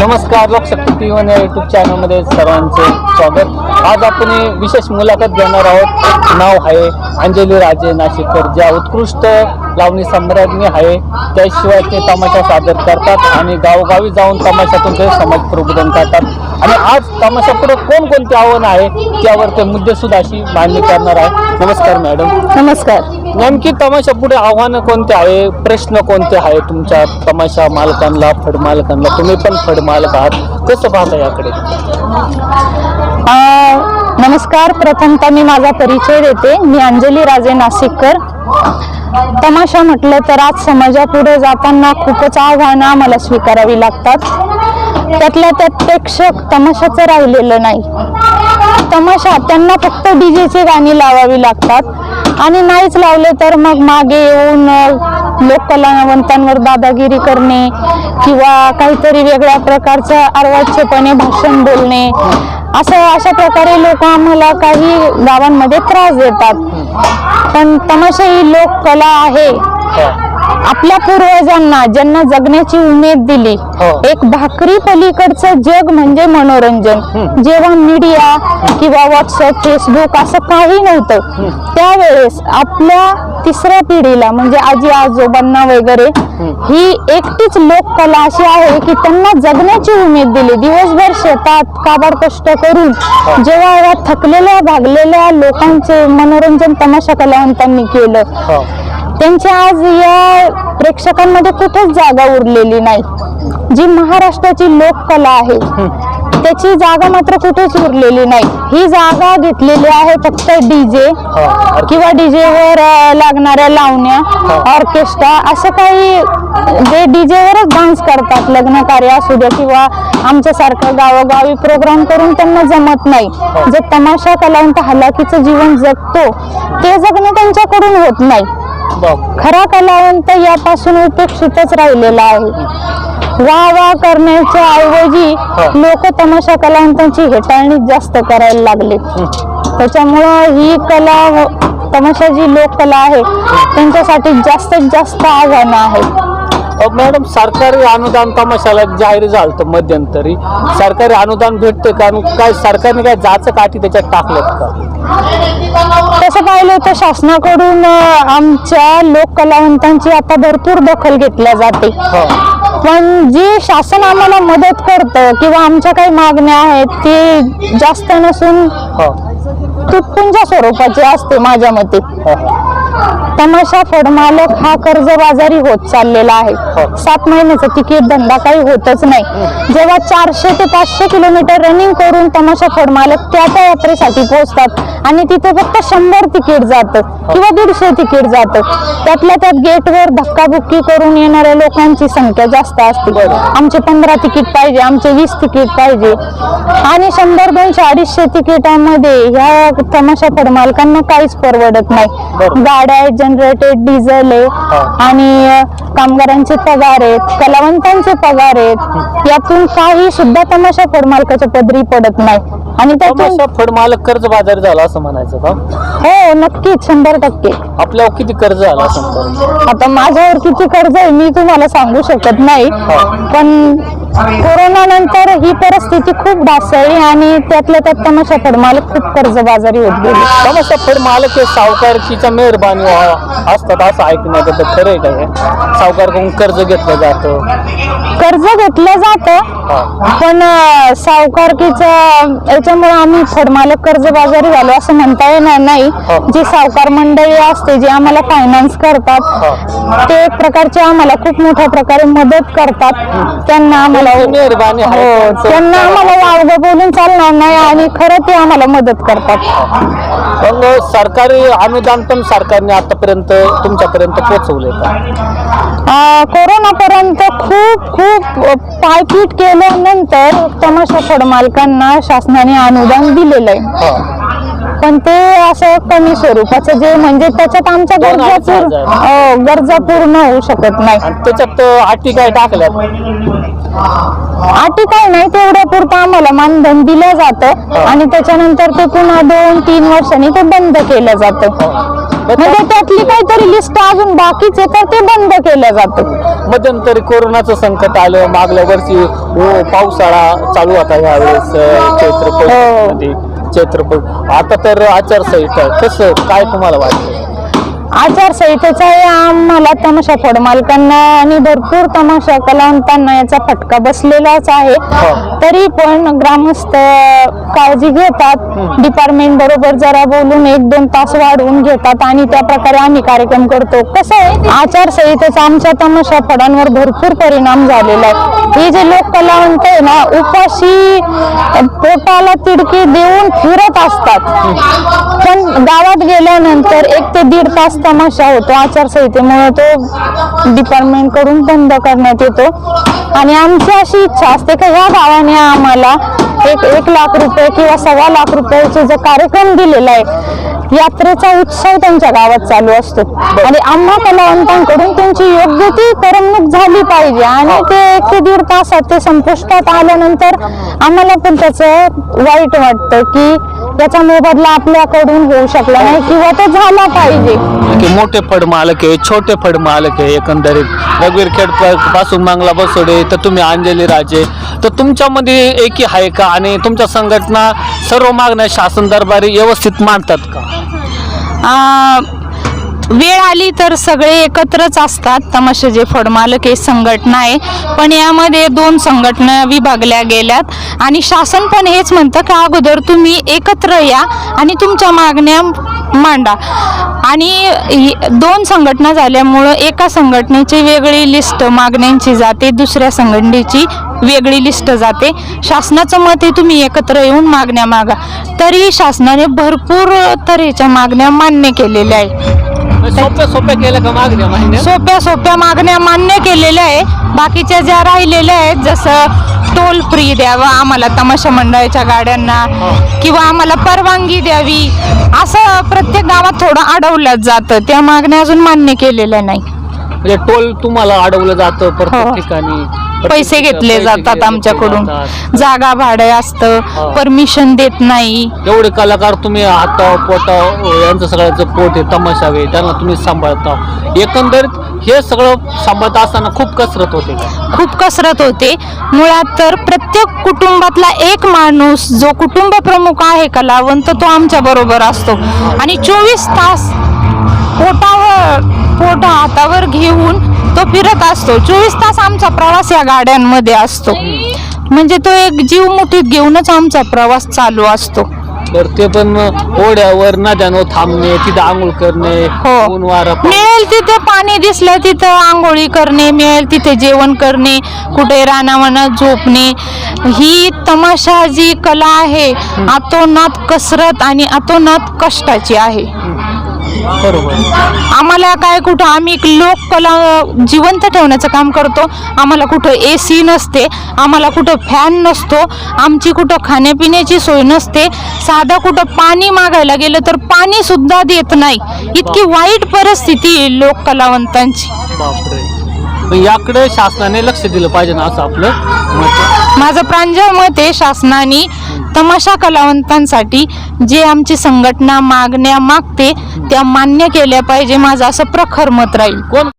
नमस्कार Lokshakti T one या YouTube चॅनलमध्ये सर्वांचे स्वागत. आज आपण विशेष मुलाखत घेणार आहोत. नाव आहे अंजली राजे नाशिककर. ज्या उत्कृष्ट लावणी सम्राज्ञी आहे त्याशिवाय ते तमाशा सादर करतात आणि गावोगावी जाऊन तमाशातून ते समाज प्रबोधन करतात. आणि आज तमाशापुढे कोणकोणती आव्हानं आहे त्यावर ते मुद्दे सुद्धा अशी मांडणी करणार आहे. नमस्कार मॅडम. नमस्कार. नेमकी तमाशा पुढे आव्हानं कोणते आहे? प्रश्न कोणते आहे तुमच्या तमाशा मालकांना फड मालकांना? तुम्ही पण फड मालक आहात. कसं पाहता याकडे? अ, नमस्कार. प्रथमतः मी माझा परिचय देते. मी अंजली राजे नाशिककर. तमाशा म्हटलं तर आज समाजापुढे जाताना खूपच आव्हानं आम्हाला स्वीकारावी लागतात. त्यातल्या त्यात प्रेक्षक तमाशाचं राहिलेलं नाही. तमाशा त्यांना फक्त डीजेची गाणी लावावी लागतात. आणि नाहीच लावले तर मग मागे येऊन लोक कलावंतांवर दादागिरी करणे किंवा काहीतरी वेगळ्या प्रकारचं अर्वाच्यपणे भाषण बोलणे. असं अशा प्रकारे लोक आम्हाला काही गावांमध्ये त्रास देतात. पण तमाशा ही लोककला आहे. आपल्या पूर्वजांना ज्यांना जगण्याची उमेद दिली हो. एक भाकरी पलीकडचं जग म्हणजे मनोरंजन. जेव्हा मीडिया किंवा व्हॉट्सअप फेसबुक असं काही नव्हतं त्यावेळेस आपल्या तिसऱ्या पिढीला म्हणजे आजी आजोबांना वगैरे ही एकटीच लोककला अशी आहे की त्यांना जगण्याची उमेद दिली. दिवसभर शेतात काबाड कष्ट करून जेव्हा या थकलेल्या भागलेल्या लोकांचे मनोरंजन तमाशा कलावंतांनी केलं हो. त्यांची आज या प्रेक्षकांमध्ये कुठेच जागा उरलेली नाही. जी महाराष्ट्राची लोककला आहे त्याची जागा मात्र कुठेच उरलेली नाही. ही जागा घेतलेली आहे फक्त डीजे किंवा डीजेवर लागणाऱ्या लावण्या ऑर्केस्ट्रा असं काही जे डीजेवरच डान्स करतात लग्न कार्य असू द्या किंवा आमच्यासारखं गावोगावी प्रोग्राम करून त्यांना जमत नाही. जे तमाशा कलावंत हलाखीचं जीवन जगतो ते जगणं त्यांच्याकडून होत नाही. खरा कलावंत यापासून उपेक्षितच राहिलेला आहे. वा वा करण्याच्या ऐवजी लोक तमाशा कलावंतांची हेटाळणी जास्त करायला लागले. त्याच्यामुळं ही कला तमाशा जी लोककला आहे त्यांच्यासाठी जास्तीत जास्त आव्हानं आहेत. मॅडम सरकारी अनुदान तमाशाला जाहीर झालं होतं मध्यंतरी. सरकारी अनुदान भेटते का? आणि काय सरकारने काय जाचं काठी त्याच्यात टाकलेत का? तसं पाहिलं तर शासनाकडून अं, आमच्या लोककलावंतांची आता भरपूर दखल घेतल्या जाते. पण जी शासन आम्हाला मदत करतं किंवा आमच्या काही मागण्या आहेत ते जास्त नसून हो. तुटपुंजा स्वरूपाची असते माझ्या मते. हो, तमाशा फडमालक हा कर्जबाजारी होत चाललेला आहे. हो. सात महिन्याचा तिकीट धंदा काही होतच नाही. जेव्हा चारशे ते पाचशे किलोमीटर रनिंग करून तमाशा फडमालक त्या त्या यात्रेसाठी पोहोचतात आणि तिथे फक्त शंभर तिकीट जातं. किंवा दीडशे तिकीट जातं. त्यातल्या त्यात गेटवर धक्काबुक्की करून येणाऱ्या लोकांची संख्या जास्त असते. आमचे पंधरा तिकीट पाहिजे आमचे वीस तिकीट पाहिजे. आणि शंभर दोनशे अडीचशे तिकिटामध्ये ह्या तमाशा फडमालकांना काहीच परवडत नाही. गाड्या आहेत जनरेटेड डिझेल आहे आणि कामगारांचे पगार आहेत कलावंतांचे पगार आहेत. यातून काही सुद्धा तमाशा फडमालकाच्या पदरी पडत नाही. आणि त्यातून फड मालक कर्ज बाजारी झाला असं म्हणायचं का? हो नक्कीच. शंभर टक्के. आपल्यावर किती कर्ज कर्ज आता माझ्यावर किती कर्ज आहे मी तुम्हाला सांगू शकत नाही. पण कोरोना नंतर ही परिस्थिती खूप ढासळली आणि त्यातल्या त्यात तमाशा फडमालक खूप कर्जबाजारी होत गेले. तमाशा फड मालक हे सावकारकीच्या मेहरबानी असतात असं ऐकण्यात येतं खरं आहे का हे? सावकारकडून कर्ज घेतलं जातं. कर्ज घेतलं जातं. पण अं, सावकारकीचं याच्यामुळे आम्ही फडमालक कर्जबाजारी झालो असं म्हणता येणार नाही. जी सावकार मंडळी असते जे आम्हाला फायनान्स करतात ते एक प्रकारचे आम्हाला खूप मोठ्या प्रकारे मदत करतात. त्यांना आम्हाला त्यांची मेहरबानी आहे. हो त्यांना आम्हाला वावगं बोलून चालणार नाही आणि खरं ते आम्हाला मदत करतात. मग सरकारी अनुदान पण सरकारने आतापर्यंत तुमच्यापर्यंत पोहोचवले का? अं, कोरोनापर्यंत खूप खूप पायपीट केल्यानंतर तमाशा फडमालकांना शासनाने अनुदान दिलेलं आहे हा. पण ते असं कमी स्वरूपाचं जे म्हणजे त्याच्यात आमच्या दोन गरजा अडीच पूर्ण हजार. हो, गरजा पूर्ण होऊ शकत नाही. आणि त्याच्यात अटी काय टाकल्यात? अटी काय नाही तेवढ्या पुरतं आम्हाला मानधन दिलं जातं. आणि त्याच्यानंतर ते पुन्हा दोन तीन वर्षांनी ते बंद केलं जातं. म्हणजे त्यातली काहीतरी लिस्ट अजून बाकीचे तर ते बंद केलं जातं. मध्यंतरी कोरोनाचं संकट आलं मागल्या वर्षी हो पावसाळा चालू होता यावेळेस अं, चैत्र पौर्णिमेमध्ये चैत्रपट आता तर आचारसंहिता आहे. कसं काय तुम्हाला वाटतं? आचारसंहितेचा आम्हाला तमाशा फड मालकांना आणि भरपूर तमाशा कलावंतांना याचा फटका बसलेलाच आहे. हो. तरी पण ग्रामस्थ काळजी घेतात. डिपार्टमेंट बरोबर जरा बोलून एक दोन तास वाढवून घेतात आणि त्या प्रकारे आम्ही कार्यक्रम करतो. कसं आहे आचारसंहितेचा आमच्या तमाशा फडांवर भरपूर परिणाम झालेला आहे. हे जे लोक कलावंत आहे ना उपाशी पोटाला तिडकी देऊन फिरत असतात. पण गावात गेल्यानंतर एक ते दीड तास तमाशा होतो आचारसंहितेमुळे तो डिपार्टमेंटकडून बंद करण्यात येतो. आणि आमची अशी इच्छा असते की ह्या गावाने आम्हाला एक एक लाख रुपये किंवा सव्वा लाख रुपयाचे जो कार्यक्रम दिलेला आहे यात्रेचा उत्सव त्यांच्या गावात चालू असतो. आणि आम्हा कलावंतांकडून त्यांची योग्य ती करमणूक झाली पाहिजे आणि ते एक ते दीड तासात ते संपुष्टात आल्यानंतर आम्हाला पण त्याचं वाईट वाटतं की याचा मोबदला आपल्याकडून होऊ शकला नाही किंवा तो झाला पाहिजे. की मोठे फड मालक आहे छोटे फड मालक आहे एकंदरीत. रघुवीर खेड प- पासून मंगला बसोडे तर तुम्ही अंजली राजे. तर तुमच्यामध्ये एकी आहे का? आणि तुमच्या संघटना सर्व मागण्या शासन दरबारी व्यवस्थित मांडतात का? आ, वेळ आली तर सगळे एकत्रच असतात. तमाशाचे फडमालक हे संघटना आहे. पण यामध्ये दोन संघटना विभागल्या गेल्यात. आणि शासन पण हेच म्हणतं की अगोदर तुम्ही एकत्र या आणि तुमच्या मागण्या मांडा. आणि दोन संघटना झाल्यामुळं एका संघटनेची वेगळी लिस्ट मागण्यांची जाते दुसऱ्या संघटनेची वेगळी लिस्ट जाते. शासनाचं मत आहे तुम्ही एकत्र येऊन मागण्या मागा. तरी शासनाने भरपूर तऱ्हेच्या मागण्या मान्य केलेल्या आहे सोप्या सोप्या केल्या का मागण्या माहिती सोप्या सोप्या मागण्या मान्य केलेल्या आहे. बाकीच्या ज्या राहिलेल्या आहेत जसं टोल फ्री द्यावा आम्हाला तमाशा मंडळाच्या गाड्यांना किंवा आम्हाला परवानगी द्यावी असं प्रत्येक गावात थोडं अडवलं जातं. त्या मागण्या अजून मान्य केलेल्या नाही. म्हणजे टोल तुम्हाला अडवलं जातं प्रत्येक हो. ठिकाणी. पैसे घेतले जातात आमच्याकडून. जागा भाडे असतं हो. परमिशन देत नाही. एवढे कलाकार तुम्ही हाताव पोटाव यांचं सगळ्याचं पोट आहे तमाशावे त्यांना तुम्ही सांभाळता. एकंदरीत हे सगळं सांभाळत असताना खूप कसरत होते खूप कसरत होते. मुळात तर प्रत्येक कुटुंबातला एक माणूस जो कुटुंब प्रमुख आहे कलावंत तो आमच्या बरोबर असतो. आणि चोवीस तास पोटावर पोटा हातावर घेऊन तो फिरत असतो. चोवीस तास आमचा प्रवास या गाड्यांमध्ये असतो. म्हणजे तो एक जीव मुठीत घेऊनच आमचा प्रवास चालू असतो. तर ते पण ओढ्यावर नद्यांवर थांबणे तिथे आंघोळ करणे हो. ऊन वारा पाऊस. मिळेल तिथे पाणी दिसलं तिथं आंघोळी करणे मिळेल तिथे जेवण करणे कुठे रानावनात झोपणे. ही तमाशा जी कला आहे. अतोनात कसरत आणि अतोनात कष्टाची आहे. बरोबर. आम्हाला काय कुठं आम्ही एक लोककला जिवंत ठेवण्याचं काम करतो. आम्हाला कुठं ए सी नसते आम्हाला कुठं फॅन नसतो आमची कुठं खाण्यापिण्याची सोय नसते. साधं कुठं पाणी मागायला गेलं तर पाणी सुद्धा देत नाही. इतकी वाईट परिस्थिती आहे लोक कलावंतांची बापरे याकडे शासनाने लक्ष दिलं पाहिजे ना असं आपलं मत आहे. माझं प्रांजळ मत आहे शासनाने तमाशा कलावंतांसाठी जे आमची संघटना मागण्या मागते त्या मान्य केल्या पाहिजे. माझं असं प्रखर मत राहील. कोण?